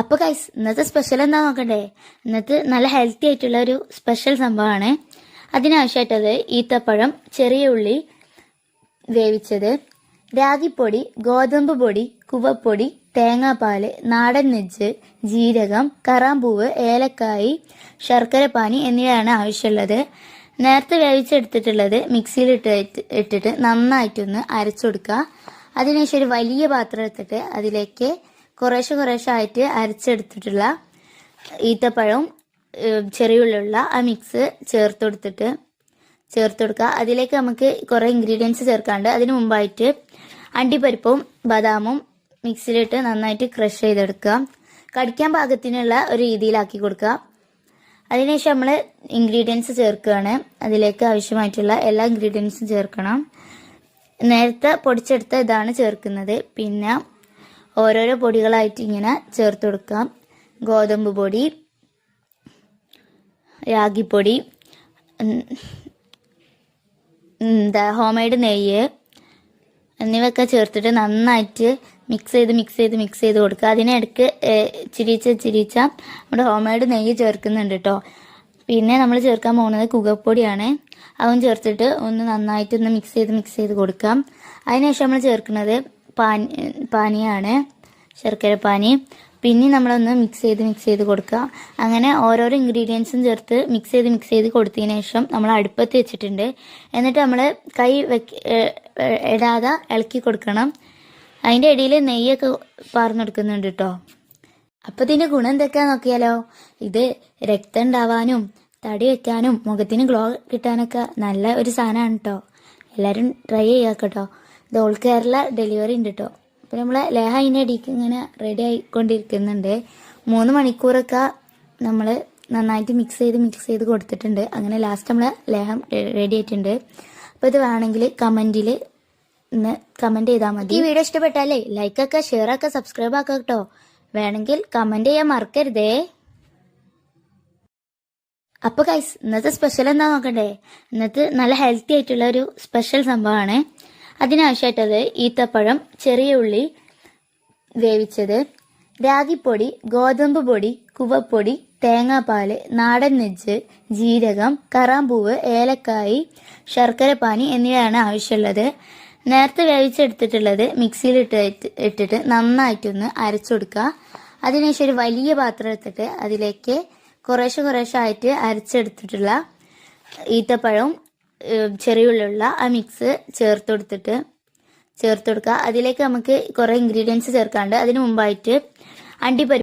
അപ്പൊ ഗൈസ് ഇന്നത്തെ സ്പെഷ്യൽ എന്താ നോക്കണ്ടേ? ഇന്നത്തെ നല്ല ഹെൽത്തി ആയിട്ടുള്ള ഒരു സ്പെഷ്യൽ സംഭവമാണ്. അതിനാവശ്യമായിട്ടത് ഈത്തപ്പഴം ചെറിയ ഉള്ളി വേവിച്ചത് രാഗിപ്പൊടി ഗോതമ്പ് പൊടി കുവപ്പൊടി തേങ്ങാപ്പാൽ നാടൻ നെജ്ജ് ജീരകം കറാമ്പൂവ് ഏലക്കായി ശർക്കരപ്പാനി എന്നിവയാണ് ആവശ്യമുള്ളത്. നേരത്തെ വേവിച്ചെടുത്തിട്ടുള്ളത് മിക്സിയിൽ ഇട്ട് ഇട്ടിട്ട് നന്നായിട്ടൊന്ന് അരച്ചു കൊടുക്കുക. അതിനുശേഷം ഒരു വലിയ പാത്രം എടുത്തിട്ട് അതിലേക്ക് കുറേശ്ശെ കുറേശ്ശെ ആയിട്ട് അരച്ചെടുത്തിട്ടുള്ള ഈത്തപ്പഴവും ചെറിയ ചെറിയുള്ളിയുള്ള ആ മിക്സ് ചേർത്ത് കൊടുത്തിട്ട് ചേർത്ത് കൊടുക്കുക. അതിലേക്ക് നമുക്ക് കുറേ ഇൻഗ്രീഡിയൻസ് ചേർക്കാണ്ട് അതിന് മുമ്പായിട്ട് അണ്ടിപ്പരിപ്പും ബദാമും മിക്സിലിട്ട് നന്നായിട്ട് ക്രഷ് ചെയ്തെടുക്കുക. കടിക്കാൻ പാകത്തിനുള്ള ഒരു രീതിയിലാക്കി കൊടുക്കുക. അതിനുശേഷം നമ്മൾ ഇൻഗ്രീഡിയൻസ് ചേർക്കുകയാണ്. അതിലേക്ക് ആവശ്യമായിട്ടുള്ള എല്ലാ ഇൻഗ്രീഡിയൻസും ചേർക്കണം. നേരത്തെ പൊടിച്ചെടുത്ത ഇതാണ് ചേർക്കുന്നത്. പിന്നെ ഓരോരോ പൊടികളായിട്ട് ഇങ്ങനെ ചേർത്ത് കൊടുക്കാം. ഗോതമ്പ് പൊടി രാഗിപ്പൊടി എന്താ ഹോംമെയ്ഡ് നെയ്യ് എന്നിവയൊക്കെ ചേർത്തിട്ട് നന്നായിട്ട് മിക്സ് ചെയ്ത് മിക്സ് ചെയ്ത് മിക്സ് ചെയ്ത് കൊടുക്കുക. അതിനിടയ്ക്ക് ചിരിച്ച ചിരിച്ച നമ്മുടെ ഹോംമെയ്ഡ് നെയ്യ് ചേർക്കുന്നുണ്ട് കേട്ടോ പിന്നെ നമ്മൾ ചേർക്കാൻ പോകുന്നത് കുകപ്പൊടിയാണ്. അതും ചേർത്തിട്ട് ഒന്ന് നന്നായിട്ട് ഒന്ന് മിക്സ് ചെയ്ത് മിക്സ് ചെയ്ത് കൊടുക്കാം. അതിനുശേഷം നമ്മൾ ചേർക്കുന്നത് പാനി പാനിയാണ് ശർക്കര പാനി. പിന്നെ നമ്മളൊന്ന് മിക്സ് ചെയ്ത് മിക്സ് ചെയ്ത് കൊടുക്കുക. അങ്ങനെ ഓരോരോ ഇൻഗ്രീഡിയൻസും ചേർത്ത് മിക്സ് ചെയ്ത് മിക്സ് ചെയ്ത് കൊടുത്തതിന് ശേഷം നമ്മൾ അടുപ്പത്ത് വെച്ചിട്ടുണ്ട്. എന്നിട്ട് നമ്മൾ കൈ വെക്ക ഇടാതെ ഇളക്കി കൊടുക്കണം. അതിന്റെ ഇടയിൽ നെയ്യൊക്കെ പാർന്നു കൊടുക്കുന്നുണ്ട് കേട്ടോ അപ്പം ഇതിന്റെ ഗുണം എന്തൊക്കെയാ നോക്കിയാലോ? ഇത് രക്തം ഉണ്ടാവാനും തടി വെക്കാനും മുഖത്തിന് ഗ്ലോ കിട്ടാനൊക്കെ നല്ല ഒരു സാധനമാണ് കേട്ടോ എല്ലാവരും ട്രൈ ചെയ്യാക്കട്ടോ ഓൾ കേരള ഡെലിവറി ഉണ്ട് കേട്ടോ അപ്പം നമ്മൾ ലേഹ അതിന്റെ അടിക്ക് ഇങ്ങനെ റെഡി ആയിക്കൊണ്ടിരിക്കുന്നുണ്ട് മൂന്ന് മണിക്കൂറൊക്കെ നമ്മൾ നന്നായിട്ട് മിക്സ് ചെയ്ത് മിക്സ് ചെയ്ത് കൊടുത്തിട്ടുണ്ട്. അങ്ങനെ ലാസ്റ്റ് നമ്മൾ ലേഹം റെഡി ആയിട്ടുണ്ട്. അപ്പോൾ ഇത് വേണമെങ്കിൽ കമന്റിൽ ഇന്ന് കമന്റ് ചെയ്താൽ മതി. ഈ വീഡിയോ ഇഷ്ടപ്പെട്ടാലേ ലൈക്കൊക്കെ ഷെയർ ഒക്കെ സബ്സ്ക്രൈബ് ആക്കുക കേട്ടോ വേണമെങ്കിൽ കമന്റ് ചെയ്യാൻ മറക്കരുതേ. അപ്പോൾ ഗൈസ് ഇന്നത്തെ സ്പെഷ്യൽ എന്താ നോക്കണ്ടേ? ഇന്നത്തെ നല്ല ഹെൽത്തി ആയിട്ടുള്ള ഒരു സ്പെഷ്യൽ സംഭവമാണ് അതിനാവശ്യമായിട്ടത് ഈത്തപ്പഴം ചെറിയ ഉള്ളി വേവിച്ചത് രാഗിപ്പൊടി ഗോതമ്പ് പൊടി കുവപ്പൊടി തേങ്ങാപ്പാൽ നാടൻ നെജ്ജ് ജീരകം കറാമ്പൂവ് ഏലക്കായി ശർക്കര പാനി എന്നിവയാണ് ആവശ്യമുള്ളത്. നേരത്തെ വേവിച്ചെടുത്തിട്ടുള്ളത് മിക്സിയിൽ ഇട്ട് ഇട്ടിട്ട് നന്നായിട്ടൊന്ന് അരച്ചെടുക്കുക അതിനുശേഷം ഒരു വലിയ പാത്രം എടുത്തിട്ട് അതിലേക്ക് കുറേശ്ശെ കുറേശ്ശെ ആയിട്ട് അരച്ചെടുത്തിട്ടുള്ള ഈത്തപ്പഴവും ഏഹ്, ചെറിയുള്ളിയുള്ള ആ മിക്സ് ചേർത്ത് കൊടുത്തിട്ട് ചേർത്ത് കൊടുക്കുക അതിലേക്ക് നമുക്ക് കുറേ ഇൻഗ്രീഡിയൻസ് ചേർക്കാണ്ട് അതിന് മുമ്പായിട്ട് അണ്ടിപ്പരിപ്പ്